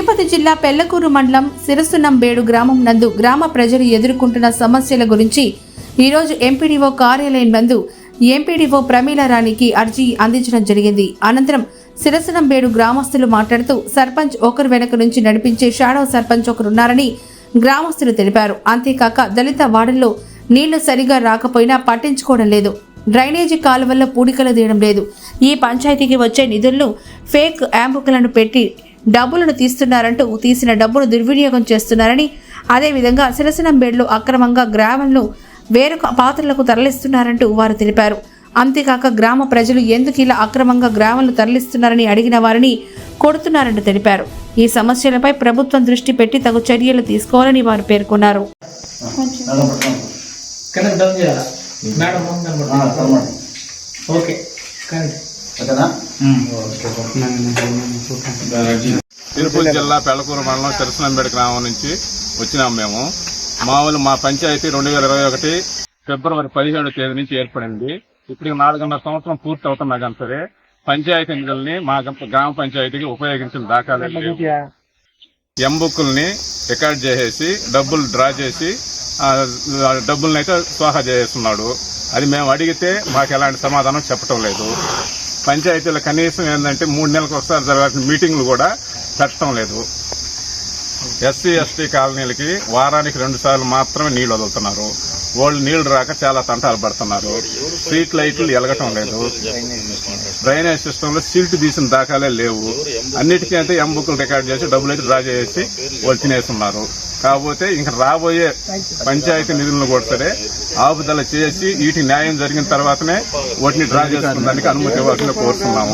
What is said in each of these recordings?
తిరుపతి జిల్లా పెళ్ళకూరు మండలం సిరసునంబేడు గ్రామం నందు గ్రామ ప్రజలు ఎదుర్కొంటున్న సమస్యల గురించి ఈరోజు ఎంపీడీఓ కార్యాలయం నందు ఎంపీడీఓ ప్రమీల రాణికి అర్జీ అందించడం జరిగింది. అనంతరం సిరసనంబేడు గ్రామస్తులు మాట్లాడుతూ సర్పంచ్ ఒకరు వెనక నుంచి నడిపించే షాడో సర్పంచ్ ఒకరున్నారని గ్రామస్తులు తెలిపారు. అంతేకాక దళిత వాడల్లో నీళ్ళు సరిగా రాకపోయినా పట్టించుకోవడం లేదు. డ్రైనేజీ కాలువల్లో పూడికలు తీయడం లేదు. ఈ పంచాయతీకి వచ్చే నిధులను ఫేక్ యాంబుకలను పెట్టి డబ్బులను తీస్తున్నారంటూ తీసిన డబ్బును దుర్వినియోగం చేస్తున్నారని అదేవిధంగా సిరసనంబేడులో అక్రమంగా గ్రామంలో వేరొక పాత్రలకు తరలిస్తున్నారంటూ వారు తెలిపారు. అంతేకాక గ్రామ ప్రజలు ఎందుకు ఇలా అక్రమంగా గ్రామాలను తరలిస్తున్నారని అడిగిన వారిని కొడుతున్నారంటూ తెలిపారు. ఈ సమస్యలపై ప్రభుత్వం దృష్టి పెట్టి తగు చర్యలు తీసుకోవాలని వారు పేర్కొన్నారు. కనెక్ట్ డౌన్ చేయాలా? మేడం ముందు కనబడుతుంది ఓకే తిరుపతి జిల్లా పెళ్ళకూరు మండలం తిరుసనంబేడ గ్రామం నుంచి వచ్చినాం మేము. మామూలు మా పంచాయతీ రెండు వేల ఇరవై ఒకటి ఫిబ్రవరి పదిహేడు తేదీ నుంచి ఏర్పడింది. ఇప్పటికి నాలుగున్నర సంవత్సరం పూర్తి అవుతున్నా కానీ సరే పంచాయతీ నిధుల్ని మా గ్రామ పంచాయతీకి ఉపయోగించిన దాఖలే లేవు. ఎంబుక్కుల్ని రికార్డ్ చేసేసి డబ్బులు డ్రా చేసి డబ్బుల్ని అయితే స్వాహా చేస్తున్నాడు. అది మేము అడిగితే మాకు ఎలాంటి సమాధానం చెప్పటం లేదు. పంచాయతీలో కనీసం ఏంటంటే మూడు నెలలకు ఒకసారి జరగాల్సిన మీటింగ్లు కూడా పెట్టడం లేదు. ఎస్సీ ఎస్టీ కాలనీలకి వారానికి రెండు సార్లు మాత్రమే నీళ్ళు వదులుతున్నారు. వాళ్ళు నీళ్ళు రాక చాలా తంటాలు పడుతున్నారు. స్ట్రీట్ లైట్లు ఎలగటం లేదు. డ్రైనేజ్ సిస్టమ్లో సిల్ట్ తీసిన దాఖలే లేవు. అన్నిటికీ అంటే ఎం బుక్లు రికార్డ్ చేసి డబ్బులు అయితే డ్రా చేసి వాళ్ళు తినేస్తున్నారు. కాకపోతే ఇంకా రాబోయే పంచాయతీ నిధులను కూడా సరే ఆపుదల చేసి వీటి న్యాయం జరిగిన తర్వాతనే వాటిని డ్రా చేసుకునేందుకు అనుమతి ఇవ్వాల్సిన కోరుతున్నాము.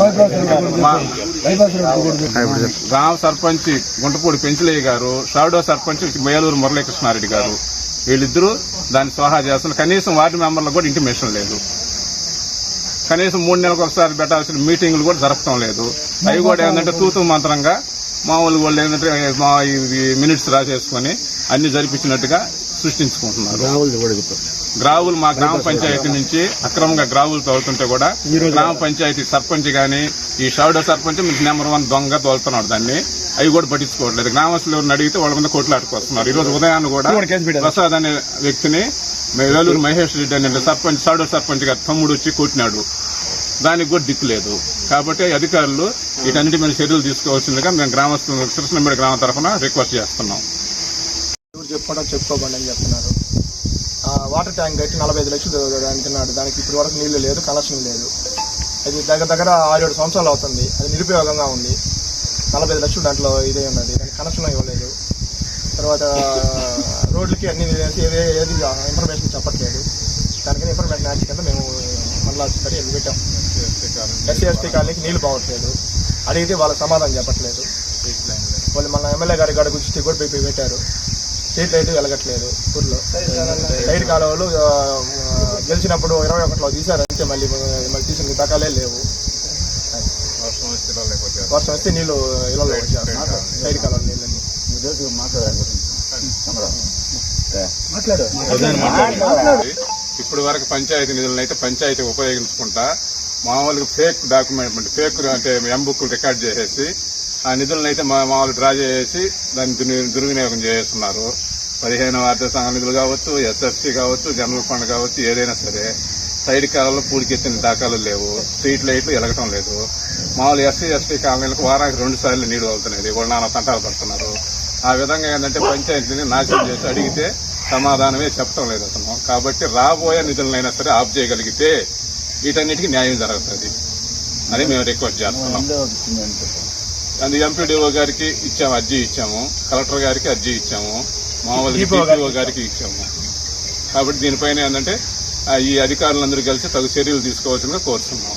గ్రామ సర్పంచ్ గుంటపూడి పెంచలయ్య గారు షాడో సర్పంచ్ మేలూరు మురళీకృష్ణారెడ్డి గారు వీళ్ళిద్దరూ దాన్ని స్వాహా చేస్తున్నారు. కనీసం వార్డు మెంబర్లకు కూడా ఇంటిమేషన్ లేదు. కనీసం మూడు నెలలకు ఒకసారి పెట్టాల్సిన మీటింగ్లు కూడా జరపడం లేదు. అవి కూడా ఏంటంటే తూతు మంత్రంగా మామూలు వాళ్ళు ఏంటంటే మా ఇవి మినిట్స్ రాసేసుకొని అన్ని జరిపించినట్టుగా సృష్టించుకుంటున్నారు. గ్రావులు మా గ్రామ పంచాయతీ నుంచి అక్రమంగా గ్రావులు తోలుతుంటే కూడా గ్రామ పంచాయతీ సర్పంచ్ గాని ఈ షాడో సర్పంచ్ మీకు నెంబర్ వన్ దొంగ తోలుతున్నాడు దాన్ని. అవి కూడా పట్టించుకోవట్లేదు. గ్రామస్తులు ఎవరిని అడిగితే వాళ్ళ మీద కొట్లాడుకొస్తున్నారు ఈ రోజు ఉదయాన్ని కూడా ప్రసాద్ అనే వ్యక్తిని వేలూరు మహేష్ రెడ్డి అనే సర్పంచ్ షాడో సర్పంచ్ గారి తమ్ముడు వచ్చి కొట్టినాడు. దానికి కూడా దిక్కు లేదు. కాబట్టి అధికారులు వీటన్నిటి మీద చర్యలు తీసుకోవాల్సిందిగా మేము గ్రామస్తులు కృష్ణంబేడి గ్రామం తరఫున రిక్వెస్ట్ చేస్తున్నాం. ఎవరు చెప్పుకోవడం చెప్పుకోకండి అని చెప్తున్నారు. ఆ వాటర్ ట్యాంక్ కట్టి నలభై ఐదు లక్షలు అంటున్నాడు దానికి ఇప్పటి వరకు నీళ్ళు లేదు కనెక్షన్ లేదు. అది దగ్గర దగ్గర ఆరు ఏడు సంవత్సరాలు అవుతుంది. అది నిరుపయోగంగా ఉంది. నలభై ఐదు లక్షలు దాంట్లో ఇదే ఉన్నది. దానికి కనెక్షన్ ఇవ్వలేదు. తర్వాత రోడ్లకి అన్ని ఏది ఏది ఇన్ఫర్మేషన్ చెప్పట్లేదు. దానికని ఇన్ఫర్మేషన్ యాక్ట్ కింద మేము మళ్ళా పెట్టాం. పెట్టాం ఎస్సీ ఎస్టీ కాలనీకి నీళ్ళు పోవట్లేదు అడిగితే వాళ్ళ సమాధానం చెప్పట్లేదు. వాళ్ళు మన ఎమ్మెల్యే గారి గడ గురించి కూడా పెట్టి పెట్టారు. స్ట్రీట్ లైట్ వెలగట్లేదు ఊర్లో. లైట్ కాలువలు గెలిచినప్పుడు ఇరవై ఒకటిలో తీశారు. అంతే మళ్ళీ మళ్ళీ తీసిన దాకాలే లేవు. వర్షం వస్తే నీళ్ళు ఇళ్ళలో వచ్చారు లైట్ కాలువ నీళ్ళని. ఇప్పటి వరకు పంచాయతీ నిధులను అయితే పంచాయతీ ఉపయోగించుకుంటా. మామూలుగా ఫేక్ డాక్యుమెంట్ ఫేక్ అంటే ఎం బుక్ రికార్డ్ చేసేసి ఆ నిధులను అయితే మా- మామూలు డ్రా చేసేసి దాన్ని దుర్వినియోగం చేస్తున్నారు. పదిహేను ఆర్థిక సంఘ నిధులు కావచ్చు ఎస్ఎఫ్సి కావచ్చు జనరల్ ఫండ్ కావచ్చు ఏదైనా సరే సైడ్ కాలంలో పూడికెత్తిన దాఖలు లేవు స్ట్రీట్ లైట్లు ఎలగటం లేదు. మామూలు ఎస్సీ ఎస్టీ కాలనీలకు వారానికి రెండు సార్లు నీడు అవుతున్నాయి వాళ్ళు నాన్న తంటాలు పడుతున్నారు. ఆ విధంగా ఏంటంటే పంచాయతీని నాశనం చేసి అడిగితే సమాధానమే చెప్పడం లేదు అతను. కాబట్టి రాబోయే నిధులనైనా సరే ఆఫ్ చేయగలిగితే వీటన్నిటికీ న్యాయం జరుగుతుంది. అని మేము రిక్వెస్ట్ చేస్తున్నాం. అది ఎంపీడీఓ గారికి ఇచ్చాము అర్జీ ఇచ్చాము. కలెక్టర్ గారికి అర్జీ ఇచ్చాము. మామూలు డిపిఓ గారికి ఇచ్చాము. కాబట్టి దీనిపైన ఏంటంటే ఆ, ఈ అధికారులందరూ కలిసి తగు చర్యలు తీసుకోవాల్సిందిగా కోరుతున్నాం